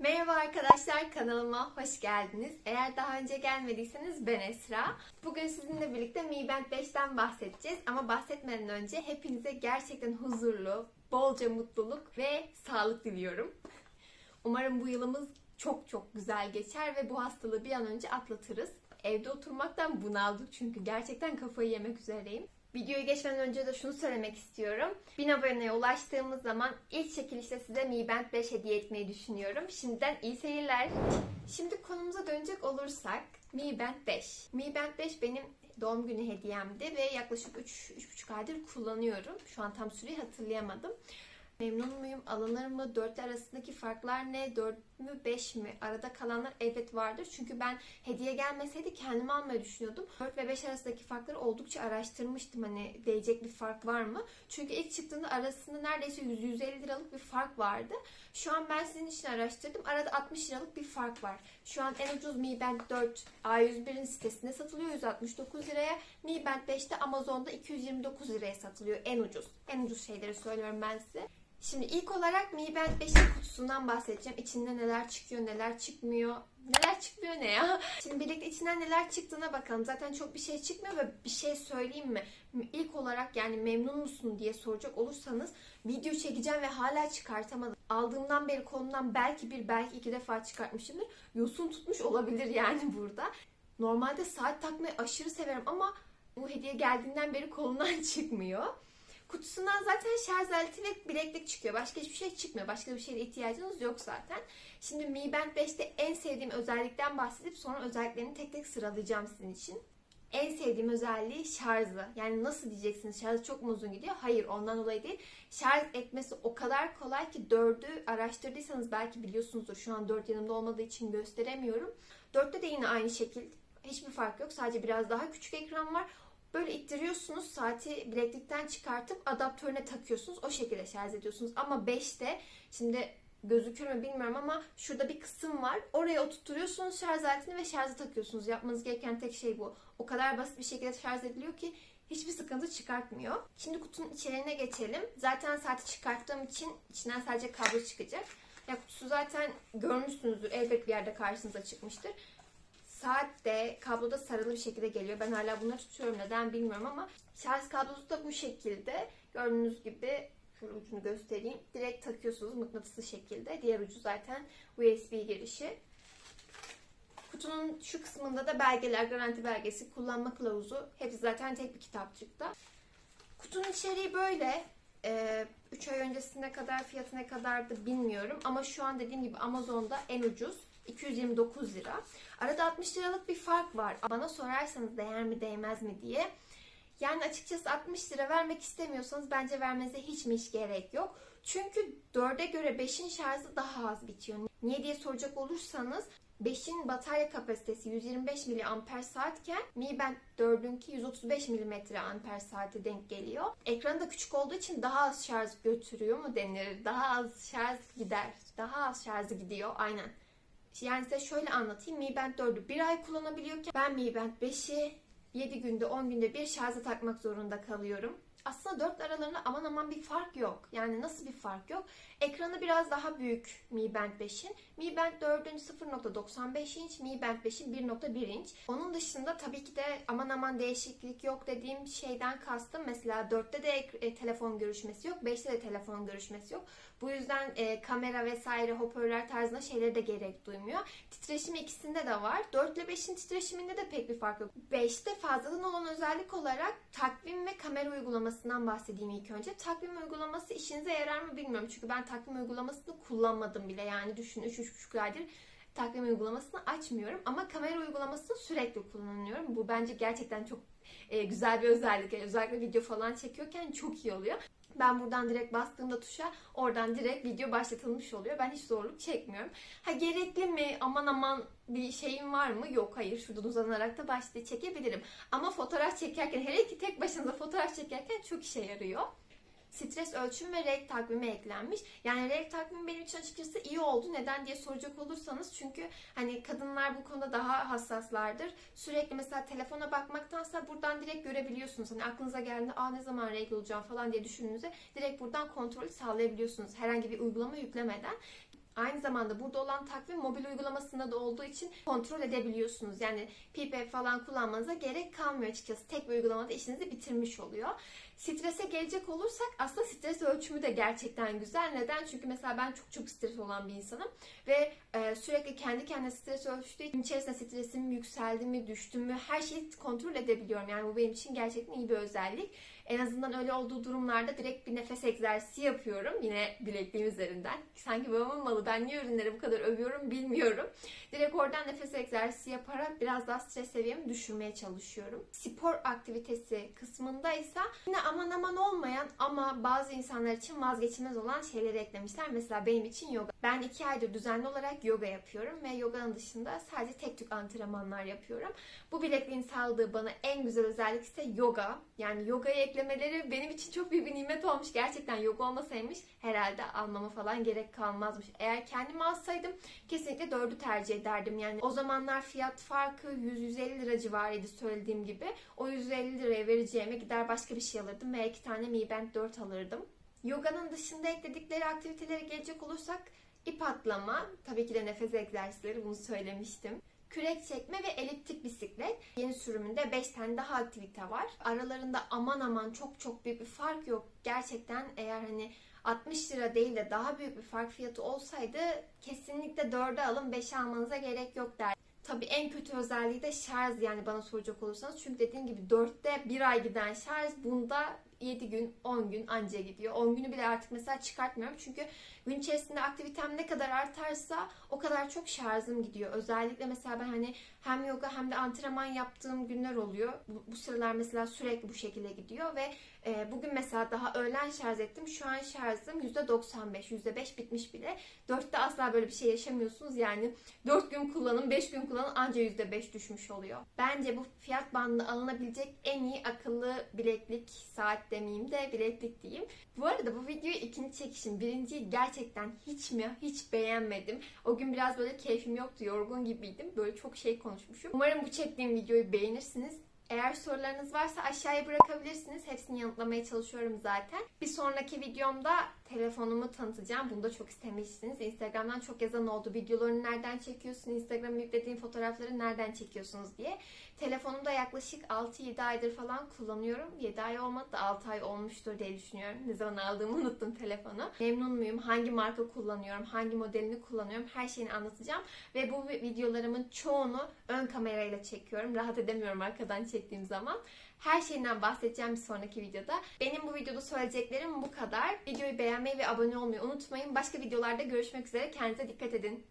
Merhaba arkadaşlar kanalıma hoş geldiniz. Eğer daha önce gelmediyseniz ben Esra. Bugün sizinle birlikte Mi Band 5'ten bahsedeceğiz. Ama bahsetmeden önce hepinize gerçekten huzurlu, bolca mutluluk ve sağlık diliyorum. Umarım bu yılımız çok çok güzel geçer ve bu hastalığı bir an önce atlatırız. Evde oturmaktan bunaldık çünkü gerçekten kafayı yemek üzereyim. Videoya geçmeden önce de şunu söylemek istiyorum. 1000 aboneye ulaştığımız zaman ilk çekilişte size Mi Band 5 hediye etmeyi düşünüyorum. Şimdiden iyi seyirler. Şimdi konumuza dönecek olursak Mi Band 5. Mi Band 5 benim doğum günü hediyemdi ve yaklaşık 3-3,5 aydır kullanıyorum. Şu an tam süreyi hatırlayamadım. Memnun muyum? Alınır mı? Dörtlü arasındaki farklar ne? Dört mü? Beş mi? Arada kalanlar evet vardır. Çünkü ben hediye gelmeseydi kendime almayı düşünüyordum. 4 ve 5 arasındaki farkları oldukça araştırmıştım. Hani değecek bir fark var mı? Çünkü ilk çıktığında arasında neredeyse 100-150 liralık bir fark vardı. Şu an ben sizin için araştırdım. Arada 60 liralık bir fark var. Şu an en ucuz Mi Band 4 A101'in sitesinde satılıyor 169 liraya. Mi Band 5'te Amazon'da 229 liraya satılıyor en ucuz. En ucuz şeyleri söylüyorum ben size. Şimdi ilk olarak Mi Band 5'in kutusundan bahsedeceğim. İçinde neler çıkıyor, neler çıkmıyor. Neler çıkmıyor ne ya? Şimdi birlikte içinden neler çıktığına bakalım. Zaten çok bir şey çıkmıyor ve bir şey söyleyeyim mi? İlk olarak yani memnun musun diye soracak olursanız video çekeceğim ve hala çıkartamadım. Aldığımdan beri kolumdan belki bir belki iki defa çıkartmışımdır. Yosun tutmuş olabilir yani burada. Normalde saat takmayı aşırı severim ama bu hediye geldiğinden beri kolumdan çıkmıyor. Kutusundan zaten şarj aleti ve bileklik çıkıyor. Başka hiçbir şey çıkmıyor. Başka bir şeye ihtiyacınız yok zaten. Şimdi Mi Band 5'te en sevdiğim özellikten bahsedip sonra özelliklerini tek tek sıralayacağım sizin için. En sevdiğim özelliği şarjı. Yani nasıl diyeceksiniz şarjı çok mu uzun gidiyor? Hayır ondan dolayı değil. Şarj etmesi o kadar kolay ki 4'ü araştırdıysanız belki biliyorsunuzdur. Şu an 4 yanımda olmadığı için gösteremiyorum. 4'te de yine aynı şekil. Hiçbir fark yok. Sadece biraz daha küçük ekran var. Böyle ittiriyorsunuz saati bileklikten çıkartıp adaptörüne takıyorsunuz. O şekilde şarj ediyorsunuz. Ama 5'te şimdi gözükür mü bilmiyorum ama şurada bir kısım var. Oraya oturtuyorsunuz şarj aletini ve şarja takıyorsunuz. Yapmanız gereken tek şey bu. O kadar basit bir şekilde şarj ediliyor ki hiçbir sıkıntı çıkartmıyor. Şimdi kutunun içeriğine geçelim. Zaten saati çıkarttığım için içinden sadece kablo çıkacak. Ya kutusu zaten görmüşsünüzdür. Elbet bir yerde karşınıza çıkmıştır. Saat de kabloda sarılı bir şekilde geliyor. Ben hala bunları tutuyorum neden bilmiyorum ama şarj kablosu da bu şekilde. Gördüğünüz gibi şöyle ucunu göstereyim. Direkt takıyorsunuz mıknatıslı şekilde. Diğer ucu zaten USB girişi. Kutunun şu kısmında da belgeler, garanti belgesi, kullanma kılavuzu. Hepsi zaten tek bir kitapçıkta. Kutunun içeriği böyle. 3 ay öncesine kadar fiyatı ne kadardı bilmiyorum. Ama şu an dediğim gibi Amazon'da en ucuz. 229 lira. Arada 60 liralık bir fark var. Bana sorarsanız değer mi değmez mi diye. Yani açıkçası 60 lira vermek istemiyorsanız bence vermenize hiç mi hiç gerek yok. Çünkü 4'e göre 5'in şarjı daha az bitiyor. Niye diye soracak olursanız 5'in batarya kapasitesi 125 mAh saatken Mi Band 4'ünki 135 mAh saate denk geliyor. Ekranı da küçük olduğu için daha az şarj götürüyor mu denir? Daha az şarj gider. Daha az şarjı gidiyor. Aynen. Yani size şöyle anlatayım. Mi Band 4'ü bir ay kullanabiliyorken ben Mi Band 5'i 7 günde 10 günde bir şarja takmak zorunda kalıyorum. Aslında 4 aralarında aman aman bir fark yok. Yani nasıl bir fark yok? Ekranı biraz daha büyük Mi Band 5'in. Mi Band 4'ün 0.95 inç, Mi Band 5'in 1.1 inç. Onun dışında tabii ki de aman aman değişiklik yok dediğim şeyden kastım. Mesela 4'te de e, telefon görüşmesi yok, 5'te de telefon görüşmesi yok. Bu yüzden e, kamera vesaire hoparlör tarzında şeyleri de gerek duymuyor. Titreşim ikisinde de var. 4 ile 5'in titreşiminde de pek bir fark yok. 5'te fazladan olan özellik olarak takvim ve kamera uygulamasından bahsedeyim ilk önce. Takvim uygulaması işinize yarar mı bilmiyorum. Çünkü ben takvim uygulamasını kullanmadım bile. Yani düşün 3-3,5 aydır takvim uygulamasını açmıyorum. Ama kamera uygulamasını sürekli kullanıyorum. Bu bence gerçekten çok e, güzel bir özellik. Yani özellikle video falan çekiyorken çok iyi oluyor. Ben buradan direkt bastığımda tuşa oradan direkt video başlatılmış oluyor. Ben hiç zorluk çekmiyorum. Ha gerekli mi? Aman aman bir şeyim var mı? Yok hayır. Şuradan uzanarak da başlığı çekebilirim. Ama fotoğraf çekerken hele ki tek başınıza fotoğraf çekerken çok işe yarıyor stres ölçüm ve renk takvimi eklenmiş. Yani renk takvimi benim için açıkçası iyi oldu. Neden diye soracak olursanız çünkü hani kadınlar bu konuda daha hassaslardır. Sürekli mesela telefona bakmaktansa buradan direkt görebiliyorsunuz. Hani aklınıza geldiğinde aa ne zaman renk olacağım falan diye düşündüğünüzde direkt buradan kontrolü sağlayabiliyorsunuz. Herhangi bir uygulama yüklemeden. Aynı zamanda burada olan takvim mobil uygulamasında da olduğu için kontrol edebiliyorsunuz. Yani PPF falan kullanmanıza gerek kalmıyor açıkçası. Tek bir uygulamada işinizi bitirmiş oluyor. Strese gelecek olursak aslında stres ölçümü de gerçekten güzel. Neden? Çünkü mesela ben çok çok stres olan bir insanım ve e, sürekli kendi kendine stres ölçtüğü gün içerisinde stresim yükseldi mi, düştü mü her şeyi kontrol edebiliyorum. Yani bu benim için gerçekten iyi bir özellik. En azından öyle olduğu durumlarda direkt bir nefes egzersizi yapıyorum. Yine bilekliğim üzerinden. Sanki babamın malı. Ben niye ürünleri bu kadar övüyorum bilmiyorum. Direkt oradan nefes egzersizi yaparak biraz daha stres seviyemi düşürmeye çalışıyorum. Spor aktivitesi kısmında ise yine aman aman olmayan ama bazı insanlar için vazgeçilmez olan şeyleri eklemişler. Mesela benim için yoga. Ben iki aydır düzenli olarak yoga yapıyorum ve yoganın dışında sadece tek tük antrenmanlar yapıyorum. Bu bilekliğin sağladığı bana en güzel özellik ise yoga. Yani yogayı eklemeleri benim için çok büyük bir nimet olmuş. Gerçekten yoga olmasaymış herhalde almama falan gerek kalmazmış. Eğer kendim alsaydım kesinlikle dördü tercih ederdim. Yani o zamanlar fiyat farkı 100-150 lira civarıydı söylediğim gibi. O 150 liraya vereceğime gider başka bir şey alırdım ve iki tane Mi Band 4 alırdım. Yoganın dışında ekledikleri aktivitelere gelecek olursak ip atlama, tabii ki de nefes egzersizleri bunu söylemiştim. Kürek çekme ve eliptik bisiklet. Yeni sürümünde 5 tane daha aktivite var. Aralarında aman aman çok çok büyük bir fark yok. Gerçekten eğer hani 60 lira değil de daha büyük bir fark fiyatı olsaydı kesinlikle 4'e alın 5'e almanıza gerek yok der. Tabii en kötü özelliği de şarj yani bana soracak olursanız. Çünkü dediğim gibi 4'te 1 ay giden şarj bunda 7 gün 10 gün anca gidiyor. 10 günü bile artık mesela çıkartmıyorum. Çünkü gün içerisinde aktivitem ne kadar artarsa o kadar çok şarjım gidiyor. Özellikle mesela ben hani hem yoga hem de antrenman yaptığım günler oluyor. Bu, bu sıralar mesela sürekli bu şekilde gidiyor ve e, bugün mesela daha öğlen şarj ettim. Şu an şarjım %95, %5 bitmiş bile. 4'te asla böyle bir şey yaşamıyorsunuz. Yani 4 gün kullanın, 5 gün kullanın anca %5 düşmüş oluyor. Bence bu fiyat bandında alınabilecek en iyi akıllı bileklik, saat demeyeyim de bileklik diyeyim. Bu arada bu videoyu ikinci çekişim. Birinciyi gerçekten hiç mi hiç beğenmedim. O gün biraz böyle keyfim yoktu, yorgun gibiydim. Böyle çok şey konuşmuşum. Umarım bu çektiğim videoyu beğenirsiniz. Eğer sorularınız varsa aşağıya bırakabilirsiniz. Hepsini yanıtlamaya çalışıyorum zaten. Bir sonraki videomda telefonumu tanıtacağım. Bunu da çok istemiştiniz. Instagram'dan çok yazan oldu. Videolarını nereden çekiyorsun? Instagram'a yüklediğin fotoğrafları nereden çekiyorsunuz diye. Telefonumda yaklaşık 6-7 aydır falan kullanıyorum. 7 ay olmadı da 6 ay olmuştur diye düşünüyorum. Ne zaman aldığımı unuttum telefonu. Memnun muyum? Hangi marka kullanıyorum? Hangi modelini kullanıyorum? Her şeyini anlatacağım. Ve bu videolarımın çoğunu ön kamerayla çekiyorum. Rahat edemiyorum arkadan çektiğim zaman. Her şeyinden bahsedeceğim bir sonraki videoda. Benim bu videoda söyleyeceklerim bu kadar. Videoyu beğenmeyi ve abone olmayı unutmayın. Başka videolarda görüşmek üzere. Kendinize dikkat edin.